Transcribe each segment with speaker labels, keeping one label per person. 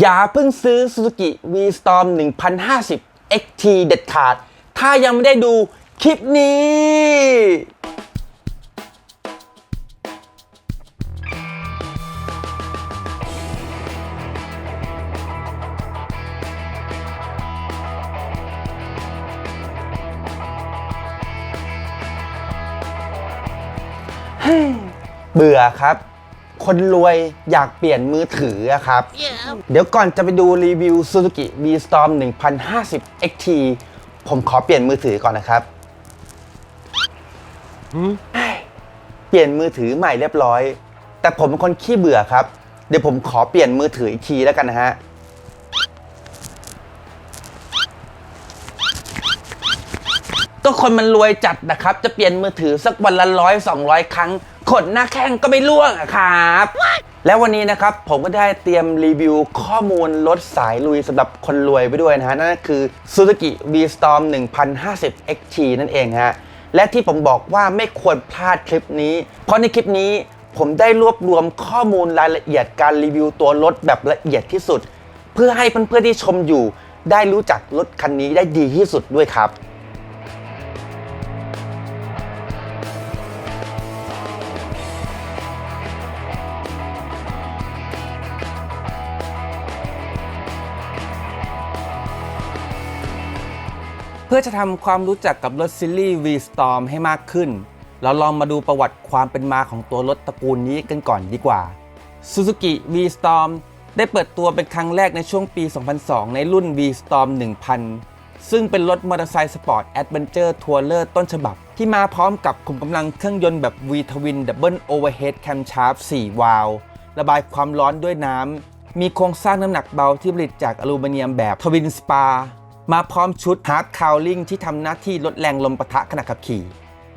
Speaker 1: อย่าเพิ่งซื้อ Suzuki V-Storm 1050 XT เด็ดขาด ถ้ายังไม่ได้ดูคลิปนี้ เบื่อครับ คนรวยอยากเปลี่ยนมือถืออะครับ เดี๋ยวก่อนจะไปดูรีวิว Suzuki V-Storm 1050 XT ผมขอเปลี่ยนมือถือก่อนนะครับ เปลี่ยนมือถือใหม่เรียบร้อย แต่ผมเป็นคนขี้เบื่อครับ เดี๋ยวผมขอเปลี่ยนมือถืออีกทีแล้วกันนะฮะก็คนมันรวยจัดนะครับ จะเปลี่ยนมือถือสักวันละร้อยสองร้อยครั้ง ขนหน้าแข้งก็ไม่ร่วงอะครับ แล้ววันนี้นะครับผมก็ได้เตรียมรีวิวข้อมูลรถสายลุยสำหรับคนรวยไปด้วยนะฮะ นั่นก็คือ Suzuki V-Storm 1050 XT นั่นเองฮะ และที่ผมบอกว่าไม่ควรพลาดคลิปนี้ เพราะในคลิปนี้ผมได้รวบรวมข้อมูลรายละเอียดการรีวิวตัวรถแบบละเอียดที่สุด เพื่อให้เพื่อนๆที่ชมอยู่ ได้รู้จักรถคันนี้ได้ดีที่สุดด้วยครับ เพื่อจะทำความรู้จักกับรถซีรีส์ V-Storm ให้มากขึ้น เราลองมาดูประวัติความเป็นมาของตัวรถตระกูลนี้กันก่อนดีกว่า Suzuki V-Storm ได้เปิดตัวเป็นครั้งแรกในช่วงปี 2002 ในรุ่น V-Storm 1000 ซึ่งเป็นรถมอเตอร์ไซค์สปอร์ตแอดเวนเจอร์ทัวร์เลอร์ต้นฉบับ ที่มาพร้อมกับขุมกำลังเครื่องยนต์แบบ V-Twin Double Overhead Camshaft 4 วาล์วระบายความร้อนด้วยน้ำมีโครงสร้างน้ำหนักเบาที่ผลิตจากอลูมิเนียมแบบ Twin Spa มาพร้อมชุด Hard Cowling ที่ทำหน้าที่ลดแรงลมปะทะขณะขับขี่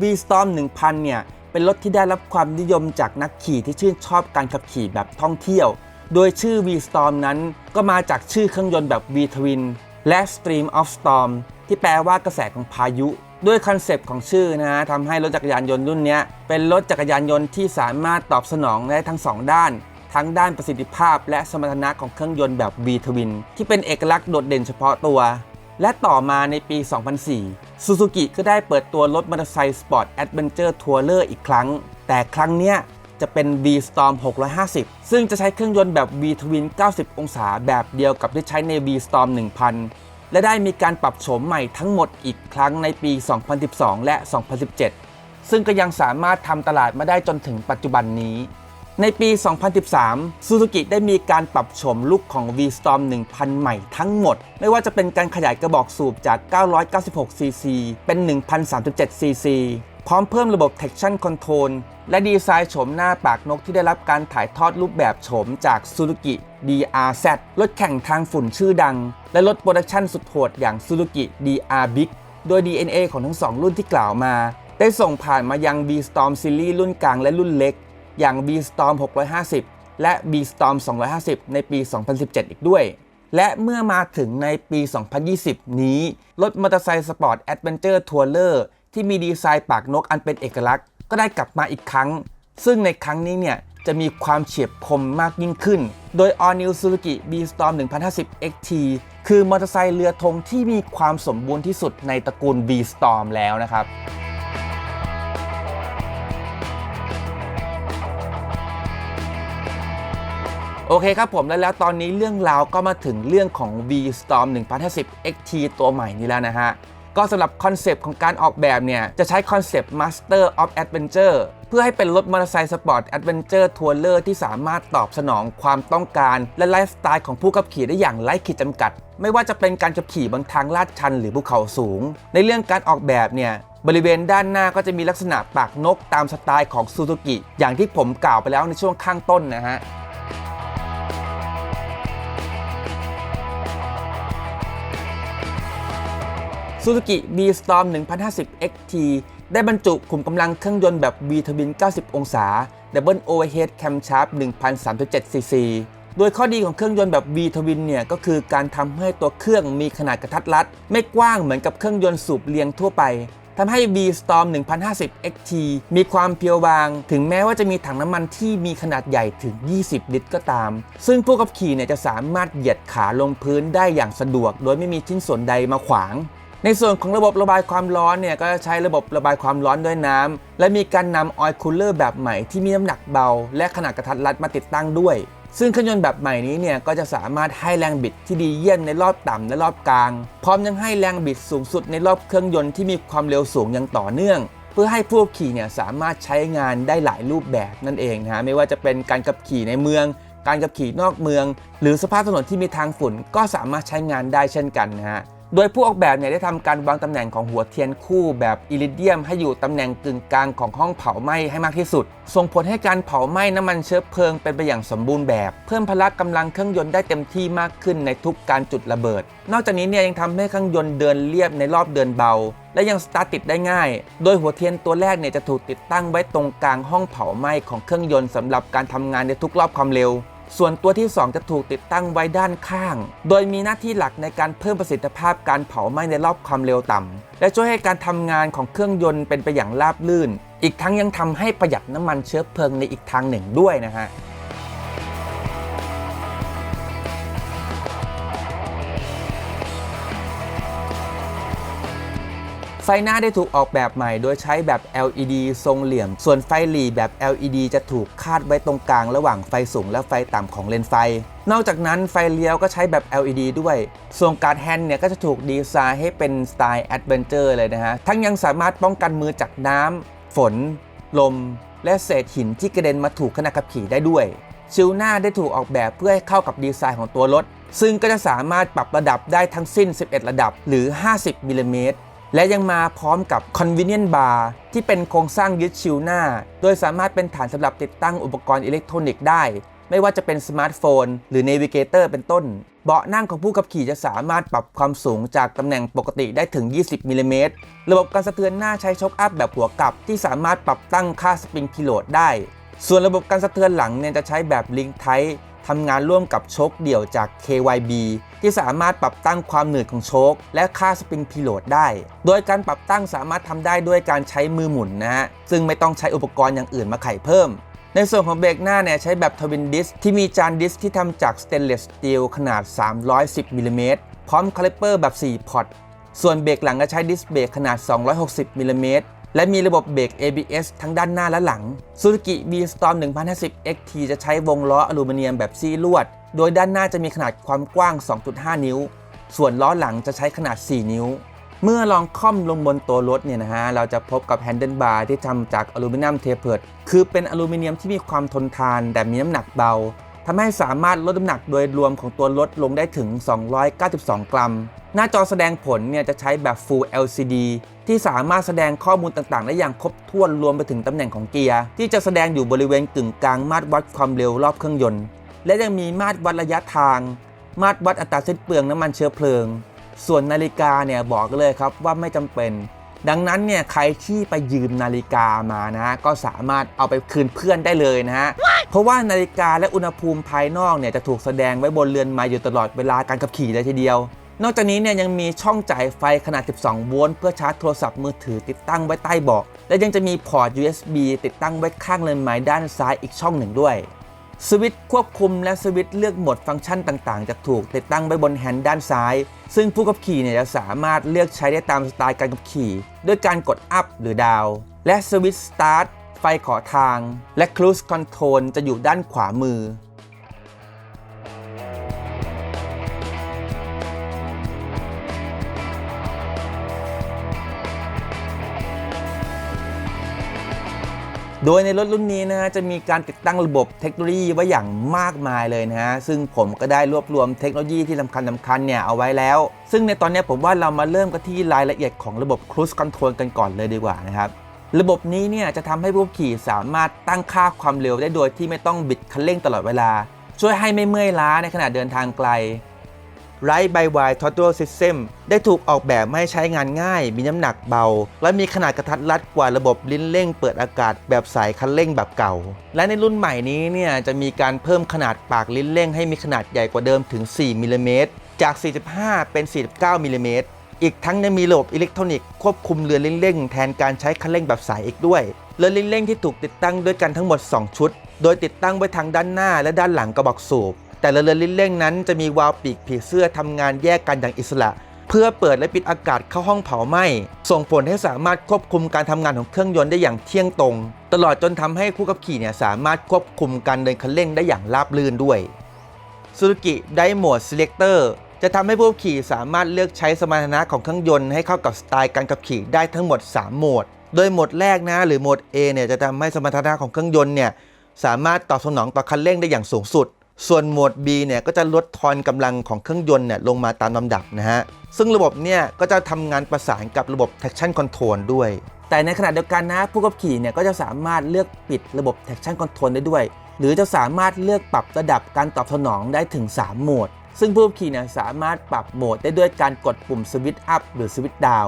Speaker 1: V-Storm 1000 เนี่ย เป็นรถที่ได้รับความนิยมจากนักขี่ที่ชื่นชอบการขับขี่แบบท่องเที่ยว โดยชื่อ V-Storm นั้นก็มาจากชื่อเครื่องยนต์แบบ V-Twin และ Stream of Storm ที่แปลว่ากระแสของพายุ ด้วยคอนเซปต์ของชื่อนะฮะทำให้รถจักรยานยนต์รุ่นนี้เป็นรถจักรยานยนต์ที่สามารถตอบสนองได้ทั้งสองด้าน ทั้งด้านประสิทธิภาพ และสมรรถนะของเครื่องยนต์แบบ V-Twin ที่เป็นเอกลักษณ์โดดเด่นเฉพาะตัว และต่อมาในปี 2004ซูซูกิก็ได้เปิดตัวรถมอเตอร์ไซค์สปอร์ตแอดเวนเจอร์ทัวร์เลอร์อีกครั้ง แต่ครั้งเนี้ยจะเป็น V-Storm 650 ซึ่งจะใช้เครื่องยนต์แบบ V-Twin 90 องศาแบบเดียวกับที่ใช้ใน V-Storm 1000 และได้มีการปรับโฉมใหม่ทั้งหมดอีกครั้งในปี 2012 และ 2017 ซึ่งก็ยังสามารถทำตลาดมาได้จนถึงปัจจุบันนี้ ในปี 2013ซูซูกิได้มีการปรับโฉมลุคของ V-Storm 1000 ใหม่ทั้งหมด ไม่ว่าจะเป็นการขยายกระบอกสูบจาก 996cc เป็น 1037cc พร้อมเพิ่มระบบ traction control และดีไซน์โฉมหน้าปากนกที่ได้รับการถ่ายทอดรูปแบบโฉมจาก Suzuki DRZ รถแข่งทางฝุ่นชื่อดัง และรถโปรดักชันสุดโหดอย่าง Suzuki DR Big โดย DNA ของทั้งสองรุ่นที่กล่าวมา ได้ส่งผ่านมายัง V-Storm Series รุ่นกลางและรุ่นเล็ก อย่าง B-Storm 650 และ B-Storm 250 ในปี 2017 อีกด้วย และเมื่อมาถึงในปี 2020 นี้ รถมอเตอร์ไซค์สปอร์ตแอดเวนเจอร์ทัวร์เลอร์ที่มีดีไซน์ปากนกอันเป็นเอกลักษณ์ ก็ได้กลับมาอีกครั้ง ซึ่งในครั้งนี้เนี่ยจะมีความเฉียบคมมากยิ่งขึ้น โดย All New Suzuki B-Storm 1050 XT คือมอเตอร์ไซค์เรือธงที่มีความสมบูรณ์ที่สุดในตระกูล B-Storm แล้วนะครับ โอเคครับผมแล้วแล้วตอนนี้เรื่องราวก็มาถึงเรื่องของ V-Storm 1050 XT ตัวใหม่นี้แล้วนะฮะ ก็สำหรับคอนเซปต์ของการออกแบบเนี่ย จะใช้คอนเซปต์ Master of Adventure เพื่อให้เป็นรถมอเตอร์ไซค์สปอร์ตแอดเวนเจอร์ทัวร์เลอร์ที่สามารถตอบสนองความต้องการ และไลฟ์สไตล์ของผู้ขับขี่ได้อย่างไร้ขีดจำกัด ไม่ว่าจะเป็นการขับขี่บนทางลาดชันหรือภูเขาสูง ในเรื่องการออกแบบเนี่ยบริเวณด้านหน้าก็จะมีลักษณะปากนกตามสไตล์ของซูซูกิอย่างที่ผมกล่าวไปแล้วในช่วงข้างต้นนะฮะ Suzuki B-Storm 1050 XT ได้บรรจุขุมกำลังเครื่องยนต์แบบ V-Twin 90 องศา Double Overhead Camshaft 1037cc โดยข้อดีของเครื่องยนต์แบบ V-Twin เนี่ยก็คือการทำให้ตัวเครื่องมีขนาดกระทัดรัด ไม่กว้างเหมือนกับเครื่องยนต์สูบเรียงทั่วไปทำให้ V-Storm 1050 XT มีความเพียวบาง ถึงแม้ว่าจะมีถังน้ำมันที่มีขนาดใหญ่ถึง 20 ลิตรก็ตาม ซึ่งผู้ขับขี่เนี่ยจะสามารถเหยียดขาลงพื้นได้อย่างสะดวก โดยไม่มีชิ้นส่วนใดมาขวาง ในส่วนของระบบระบายความร้อนเนี่ยก็จะใช้ระบบระบายความร้อนด้วยน้ำและมีการนำออยล์คูลเลอร์แบบใหม่ที่มีน้ำหนักเบา และขนาดกระทัดรัดมาติดตั้งด้วย ซึ่งเครื่องยนต์แบบใหม่นี้เนี่ยก็จะสามารถให้แรงบิดที่ดีเยี่ยมในรอบต่ำและรอบกลาง พร้อมยังให้แรงบิดสูงสุดในรอบเครื่องยนต์ที่มีความเร็วสูงอย่างต่อเนื่อง เพื่อให้ผู้ขับขี่เนี่ยสามารถใช้งานได้หลายรูปแบบนั่นเองนะฮะไม่ว่าจะเป็นการขับขี่ในเมือง การขับขี่นอกเมือง หรือสภาพถนนที่มีทางฝุ่นก็สามารถใช้งานได้เช่นกันนะฮะ โดยผู้ออกแบบเนี่ยได้ทำการวางตำแหน่งของหัวเทียนคู่แบบอิริเดียม ให้อยู่ตำแหน่งกึ่งกลางของห้องเผาไหม้ให้มากที่สุด ส่งผลให้การเผาไหม้น้ำมันเชื้อเพลิงเป็นไปอย่างสมบูรณ์แบบ เพิ่มพละกำลังเครื่องยนต์ได้เต็มที่มากขึ้นในทุกการจุดระเบิด นอกจากนี้เนี่ยยังทำให้เครื่องยนต์เดินเรียบในรอบเดินเบา และยังสตาร์ทติดได้ง่าย โดยหัวเทียนตัวแรกเนี่ยจะถูกติดตั้งไว้ตรงกลางห้องเผาไหม้ของเครื่องยนต์สำหรับการทำงานในทุกรอบความเร็ว ส่วนตัวที่ 2 จะถูกติดตั้งไว้ด้านข้าง โดยมีหน้าที่หลักในการเพิ่มประสิทธิภาพการเผาไหม้ในรอบความเร็วต่ำ และช่วยให้การทำงานของเครื่องยนต์เป็นไปอย่างราบรื่น อีกทั้งยังทำให้ประหยัดน้ำมันเชื้อเพลิงในอีกทางหนึ่งด้วยนะฮะ ฟหน้าได้ถูกออกแบบใหม่ โดยใช้แบบ LED ทรงเหลี่ยม ส่วนไฟหลีแบบ LED จะถูกคาดไว้ตรงกลางระหว่างไฟสูงและไฟต่ำของเลนไฟ นอกจากนั้นไฟเลี้ยวก็ใช้แบบ LED ด้วย ส่วนการ์ดแฮนด์เนี่ยก็จะถูกดีไซน์ให้เป็นสไตล์แอดเวนเจอร์เลยนะฮะ ทั้งยังสามารถป้องกันมือจากน้ำ ฝน ลม และเศษหินที่กระเด็นมาถูกขณะขับขี่ได้ด้วย ชิลหน้าได้ถูกออกแบบเพื่อให้เข้ากับดีไซน์ของตัวรถ ซึ่งก็จะสามารถปรับระดับได้ทั้งสิ้น 11 ระดับหรือ 50มิลลิเมตร และยังมาพร้อมกับ Convenient Bar ที่เป็นโครงสร้างยึดชิลหน้า โดยสามารถเป็นฐานสำหรับติดตั้งอุปกรณ์อิเล็กทรอนิกส์ได้ ไม่ว่าจะเป็นสมาร์ทโฟน หรือ Navigator เป็นต้น เบาะนั่งของผู้ขับขี่จะสามารถปรับความสูงจากตำแหน่งปกติได้ถึง 20มิลลิเมตรระบบการสะเทือนหน้าใช้ช็อคอัพแบบหัวกลับ ที่สามารถปรับตั้งค่าสปริงพิโลดได้ ส่วนระบบการสะเทือนหลังเนี่ยจะใช้แบบลิงไท ทำงานร่วมกับโชคเดี่ยวจาก KYB ที่สามารถปรับตั้งความหนืดของโชคและค่าสปริงพิโลดได้ โดยการปรับตั้งสามารถทำได้ด้วยการใช้มือหมุนนะฮะ ซึ่งไม่ต้องใช้อุปกรณ์อย่างอื่นมาไขเพิ่มในส่วนของเบรกหน้าเนี่ยใช้แบบทวินดิสที่มีจานดิสที่ทำจากสเตนเลสสตีลขนาด 310มิลลิเมตรพร้อมคาลิปเปอร์แบบ 4 พอตส่วนเบรกหลังก็ใช้ดิสเบรกขนาด 260มิลลิเมตร และมีระบบเบรก ABS ทั้งด้านหน้าและหลัง Suzuki V-Storm 1050 XT จะใช้วงล้ออลูมิเนียมแบบซี่ลวด โดยด้านหน้าจะมีขนาดความกว้าง 2.5 นิ้ว ส่วนล้อหลังจะใช้ขนาด 4 นิ้ว เมื่อลองค่อมลงบนตัวรถเนี่ยนะฮะ เราจะพบกับแฮนเดิลบาร์ที่ทำจากอลูมิเนียมเทเพิร์ดคือเป็นอลูมิเนียมที่มีความทนทานแต่มีน้ำหนักเบาทำให้สามารถลดน้ำหนักโดยรวมของตัวรถลงได้ถึง 292 กรัม หน้าจอแสดงผลเนี่ยจะใช้แบบ Full LCD ที่สามารถแสดงข้อมูลต่างๆ ได้อย่างครบถ้วนรวมไปถึงตำแหน่งของเกียร์ ที่จะแสดงอยู่บริเวณกึ่งกลางมาตรวัดความเร็วรอบเครื่องยนต์ และยังมีมาตรวัดระยะทาง มาตรวัดอัตราเส้นเปลืองน้ำมันเชื้อเพลิง ส่วนนาฬิกาเนี่ยบอกเลยครับว่าไม่จำเป็น ดังนั้นเนี่ยใครที่ไปยืมนาฬิกามานะฮะก็สามารถเอาไปคืนเพื่อนได้เลยนะฮะเพราะว่านาฬิกาและอุณหภูมิภายนอกเนี่ยจะถูกแสดงไว้บนเรือนไม้อยู่ตลอดเวลาการขับขี่เลยทีเดียว นอกจากนี้เนี่ยยังมีช่องจ่ายไฟขนาด 12 โวลต์เพื่อชาร์จโทรศัพท์มือถือติดตั้งไว้ใต้เบาะและยังจะมีพอร์ต USB ติดตั้งไว้ข้างเรือนไม้ด้านซ้ายอีกช่องหนึ่งด้วยสวิตช์ควบคุมและสวิตช์เลือกโหมดฟังก์ชันต่างๆ จะถูกติดตั้งไว้บนแฮนด์ด้านซ้าย ซึ่งผู้ขับขี่เนี่ยจะสามารถเลือกใช้ได้ตามสไตล์การขับขี่ด้วยการกดอัพหรือดาว และสวิตช์สตาร์ทไฟขอทาง และค u ู e คอนโทรลจะอยู่ด้านขวามือ โดยในรถรุ่นนี้นะฮะจะมีการติดตั้งระบบเทคโนโลยีไว้อย่างมากมายเลยนะฮะซึ่งผมก็ได้รวบรวมเทคโนโลยีที่สำคัญสคัญเนี่ยเอาไว้แล้ว ซึ่งในตอนนี้ผมว่าเรามาเริ่มกันที่รายละเอียดของระบบ Cruise Control กันก่อนเลยดีกว่านะครับระบบนี้เนี่ยจะทำให้ผู้ขี่สามารถตั้งค่าความเร็วได้โดยที่ไม่ต้องบิดคันเร่งตลอดเวลา ช่วยให้ไม่เมื่อยล้าในขณะเดินทางไกล Right by Wire Throttle System ได้ถูกออกแบบมาให้ใช้งานง่าย มีน้ำหนักเบา และมีขนาดกระทัดรัดกว่าระบบลิ้นเร่งเปิดอากาศแบบสายคันเร่งแบบเก่า และในรุ่นใหม่นี้เนี่ยจะมีการเพิ่มขนาดปากลิ้นเร่งให้มีขนาดใหญ่กว่าเดิมถึง 4มิลลิเมตรจาก 45 เป็น 49มิลลิเมตรอีกทั้งยังมีระบบอิเล็กทรอนิกส์ควบคุมเรือลิ้นเร่งแทนการใช้คันเร่งแบบสายอีกด้วยเรือเร่งที่ถูกติดตั้งด้วยกันทั้งหมด 2 ชุด โดยติดตั้งไว้ทางด้านหน้าและด้านหลังกระบอกสูบ แต่ละเรือเร่งนั้นจะมีวาล์วปีกผีเสื้อทำงานแยกกันอย่างอิสระ เพื่อเปิดและปิดอากาศเข้าห้องเผาไหม้ส่งผลให้สามารถควบคุมการทำงานของเครื่องยนต์ได้อย่างเที่ยงตรง ตลอดจนทำให้ผู้ขับขี่เนี่ยสามารถควบคุมการเดินคันเร่งได้อย่างราบรื่นด้วย Suzuki d i m o d Selector จะทำให้ผู้ขับขี่สามารถเลือกใช้สมรรถนะของเครื่องยนต์ให้เข้ากับสไตล์การขับขี่ได้ทั้งหมด 3 โหมด โดยโหมดแรกนะหรือโหมด A เนี่ยจะทำให้สมรรถนะของเครื่องยนต์เนี่ยสามารถตอบสนองต่อคันเร่งได้อย่างสูงสุด ส่วนโหมด B เนี่ยก็จะลดทอนกำลังของเครื่องยนต์เนี่ยลงมาตามลำดับนะฮะ ซึ่งระบบเนี่ยก็จะทำงานประสานกับระบบ traction control ด้วย แต่ในขณะเดียวกันนะผู้ขับขี่เนี่ยก็จะสามารถเลือกปิดระบบ traction control ได้ด้วย หรือจะสามารถเลือกปรับระดับการตอบสนองได้ถึง 3 โหมด ซึ่งผู้ขับขี่เนี่ยสามารถปรับโหมดได้ด้วยการกดปุ่มสวิตช์อัพหรือสวิตช์ดาว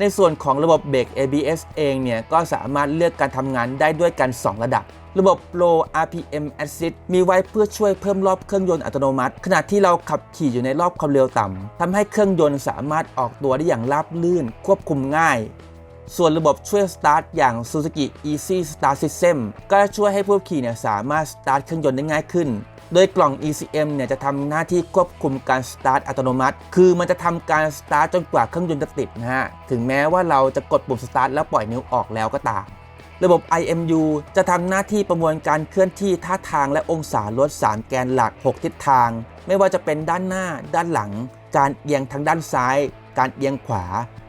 Speaker 1: ในส่วนของระบบเบรก ABS เองเนี่ยก็สามารถเลือกการทำงานได้ด้วยกัน 2 ระดับ ระบบ Low RPM Assist มีไว้เพื่อช่วยเพิ่มรอบเครื่องยนต์อัตโนมัติ ขณะที่เราขับขี่อยู่ในรอบความเร็วต่ำทำให้เครื่องยนต์สามารถออกตัวได้อย่างราบลื่น ควบคุมง่าย ส่วนระบบช่วยสตาร์ทอย่าง Suzuki Easy Start System ก็จะช่วยให้ผู้ขี่เนี่ยสามารถสตาร์ทเครื่องยนต์ได้ง่ายขึ้น โดยกล่อง ECM เนี่ยจะทำหน้าที่ควบคุมการสตาร์ทอัตโนมัติ คือมันจะทำการสตาร์ทจนกว่าเครื่องยนต์จะติดนะฮะ ถึงแม้ว่าเราจะกดปุ่มสตาร์ทแล้วปล่อยนิ้วออกแล้วก็ตามระบบ IMU จะทำหน้าที่ประมวลการเคลื่อนที่ท่าทางและองศารถ 3 แกนหลัก 6 ทิศทาง ไม่ว่าจะเป็นด้านหน้า ด้านหลัง การเอียงทางด้านซ้าย การเอียงขวา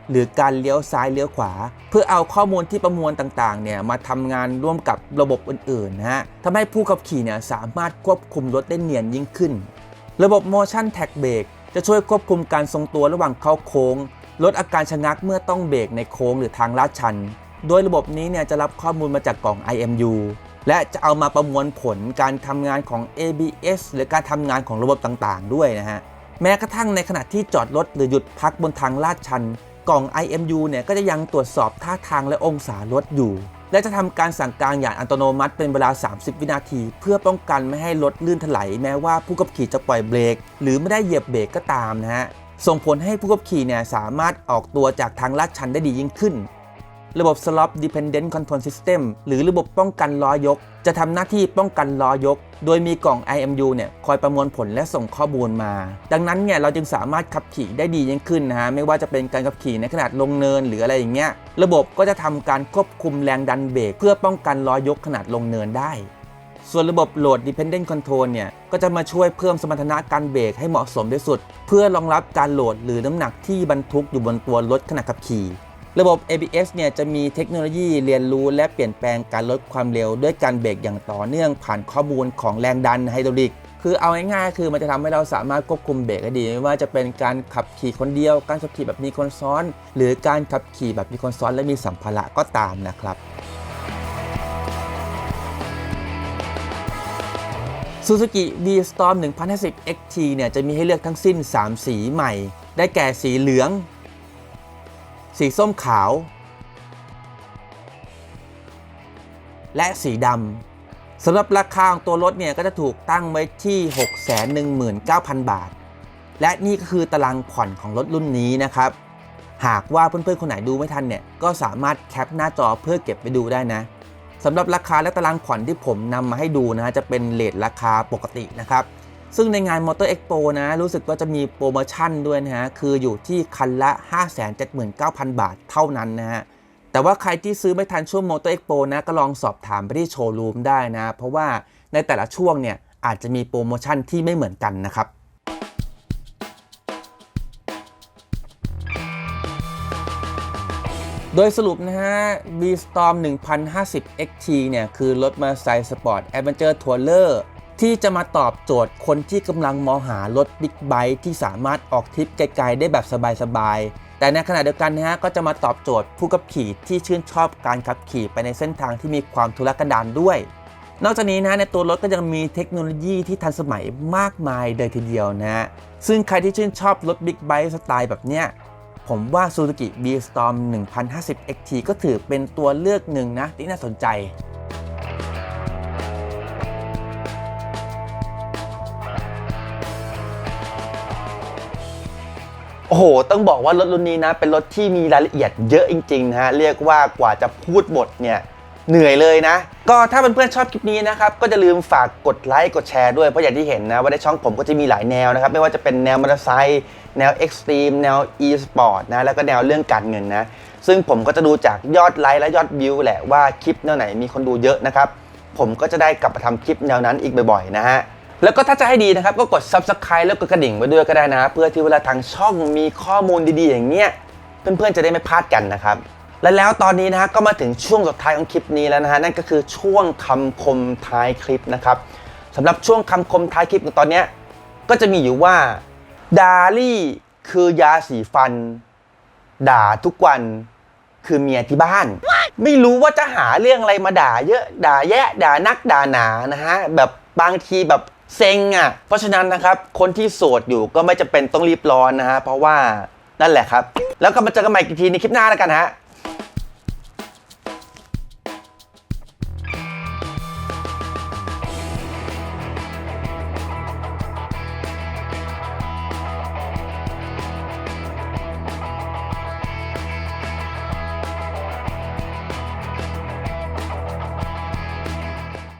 Speaker 1: หรือการเลี้ยวซ้ายเลี้ยวขวา เพื่อเอาข้อมูลที่ประมวลต่างๆเนี่ยมาทำงานร่วมกับระบบอื่นๆนะฮะทำให้ผู้ขับขี่เนี่ยสามารถควบคุมรถได้เนียนยิ่งขึ้น ระบบ motion tag brake จะช่วยควบคุมการทรงตัวระหว่างเข้าโค้ง ลดอาการชะงักเมื่อต้องเบรกในโค้งหรือทางลาดชัน โดยระบบนี้เนี่ยจะรับข้อมูลมาจากกล่อง IMU และจะเอามาประมวลผลการทำงานของ ABS หรือการทำงานของระบบต่างๆ ด้วยนะฮะ แม้กระทั่งในขณะที่จอดรถหรือหยุดพักบนทางลาดชัน กล่อง IMU เนี่ยก็จะยังตรวจสอบท่าทางและองศารถอยู่ และจะทำการสั่งการอย่างอัตโนมัติเป็นเวลา 30 วินาที เพื่อป้องกันไม่ให้รถลื่นถลายแม้ว่าผู้ขับขี่จะปล่อยเบรก หรือไม่ได้เหยียบเบรกก็ตามนะฮะส่งผลให้ผู้ขับขี่เนี่ยสามารถออกตัวจากทางลาดชันได้ดียิ่งขึ้น ระบบ Slop Dependent Control System หรือระบบป้องกันล้อยก จะทำหน้าที่ป้องกันล้อยก โดยมีกล่อง IMU เนี่ยคอยประมวลผลและส่งข้อมูลมา ดังนั้นเนี่ยเราจึงสามารถขับขี่ได้ดียิ่งขึ้นนะฮะไม่ว่าจะเป็นการขับขี่ในขนาดลงเนินหรืออะไรอย่างเงี้ยระบบก็จะทำการควบคุมแรงดันเบรกเพื่อป้องกันล้อยกขนาดลงเนินได้ส่วนระบบ Load Dependent Control เนี่ย ก็จะมาช่วยเพิ่มสมรรถนะการเบรกให้เหมาะสมที่สุด เพื่อรองรับการโหลดหรือน้ำหนักที่บรรทุกอยู่บนตัวรถขณะขับขี่ ระบบ ABS เนี่ยจะมีเทคโนโลยีเรียนรู้และเปลี่ยนแปลงการลดความเร็ว ด้วยการเบรกอย่างต่อเนื่องผ่านข้อมูลของแรงดันไฮดรอลิก คือเอาง่ายๆคือมันจะทำให้เราสามารถควบคุมเบรกได้ดี ไม่ว่าจะเป็นการขับขี่คนเดียว การขับขี่แบบมีคนซ้อน หรือการขับขี่แบบมีคนซ้อนและมีสัมภาระก็ตามนะครับ Suzuki V-Storm 1050 XT เนี่ยจะมีให้เลือกทั้งสิ้น 3 สีใหม่ ได้แก่สีเหลือง สีส้มขาว และสีดำสำหรับราคาของตัวรถเนี่ยก็จะถูกตั้งไว้ที่ 619,000 บาท และนี่ก็คือตารางผ่อนของรถรุ่นนี้นะครับ หากว่าเพื่อนๆคนไหนดูไม่ทันเนี่ยก็สามารถแคปหน้าจอเพื่อเก็บไปดูได้นะสำหรับราคาและตารางผ่อนที่ผมนำมาให้ดูนะจะเป็นเลทราคาปกตินะครับ ซึ่งในงาน Motor Expo นะ รู้สึกว่าจะมีโปรโมชั่นด้วยนะฮะ คืออยู่ที่คันละ 579,000 บาทเท่านั้นนะฮะ แต่ว่าใครที่ซื้อไม่ทันช่วง Motor Expo นะ ก็ลองสอบถามไปที่โชว์รูมได้นะ เพราะว่าในแต่ละช่วงเนี่ย อาจจะมีโปรโมชั่นที่ไม่เหมือนกันนะครับโดยสรุปนะฮะ V-Storm 1050 XT เนี่ย คือรถมอเตอร์ไซค์สปอร์ต Adventure Tourer ที่จะมาตอบโจทย์คนที่กำลังมองหารถบิ๊กไบค์ที่สามารถออกทริปไกลๆได้แบบสบายๆ แต่ในขณะเดียวกันนะฮะก็จะมาตอบโจทย์ผู้ขับขี่ที่ชื่นชอบการขับขี่ไปในเส้นทางที่มีความทุรกันดารด้วย นอกจากนี้นะในตัวรถก็ยังมีเทคโนโลยีที่ทันสมัยมากมายเลยทีเดียวนะฮะซึ่งใครที่ชื่นชอบรถบิ๊กไบค์สไตล์แบบเนี้ยผมว่า Suzuki V-Storm 1050 XT ก็ถือเป็นตัวเลือกหนึ่งนะที่น่าสนใจ โอ้โห ต้องบอกว่ารถรุ่นนี้นะ เป็นรถที่มีรายละเอียดเยอะจริงๆนะฮะ เรียกว่ากว่าจะพูดบทเนี่ยเหนื่อยเลยนะ ก็ถ้าเพื่อนๆชอบคลิปนี้นะครับ ก็จะลืมฝากกดไลค์กดแชร์ด้วย เพราะอย่างที่เห็นนะ ว่าในช่องผมก็จะมีหลายแนวนะครับ ไม่ว่าจะเป็นแนวมอเตอร์ไซค์แนวเอ็กซ์ตรีมแนว e-sport นะ แล้วก็แนวเรื่องการเงินนะ ซึ่งผมก็จะดูจากยอดไลค์และยอดวิวแหละว่าคลิปแนวไหนมีคนดูเยอะนะครับผมก็จะได้กลับมาทำคลิปแนวนั้นอีกบ่อยๆนะฮะ แล้วก็ถ้าจะให้ดีนะครับ ก็กด subscribe แล้วกดกระดิ่งไว้ด้วยก็ได้นะ เพื่อที่เวลาทางช่องมีข้อมูลดีๆ อย่างเงี้ยเพื่อนๆจะได้ไม่พลาดกันนะครับและแล้วตอนนี้นะฮะก็มาถึงช่วงสุดท้ายของคลิปนี้แล้วนะฮะนั่นก็คือช่วงคำคมท้ายคลิปนะครับสำหรับช่วงคำคมท้ายคลิปของตอนเนี้ยก็จะมีอยู่ว่าดาลี่คือยาสีฟัน ด่าทุกวันคือเมียที่บ้าน ไม่รู้ว่าจะหาเรื่องอะไรมาด่าเยอะด่าแยะด่านักด่าหนานะฮะแบบบางทีแบบ เซ็งอะ เพราะฉะนั้นนะครับ คนที่โสดอยู่ก็ไม่จำเป็นต้องรีบร้อนนะฮะ เพราะว่านั่นแหละครับ แล้วก็มาเจอกันใหม่อีกทีในคลิปหน้าแล้วกันฮะ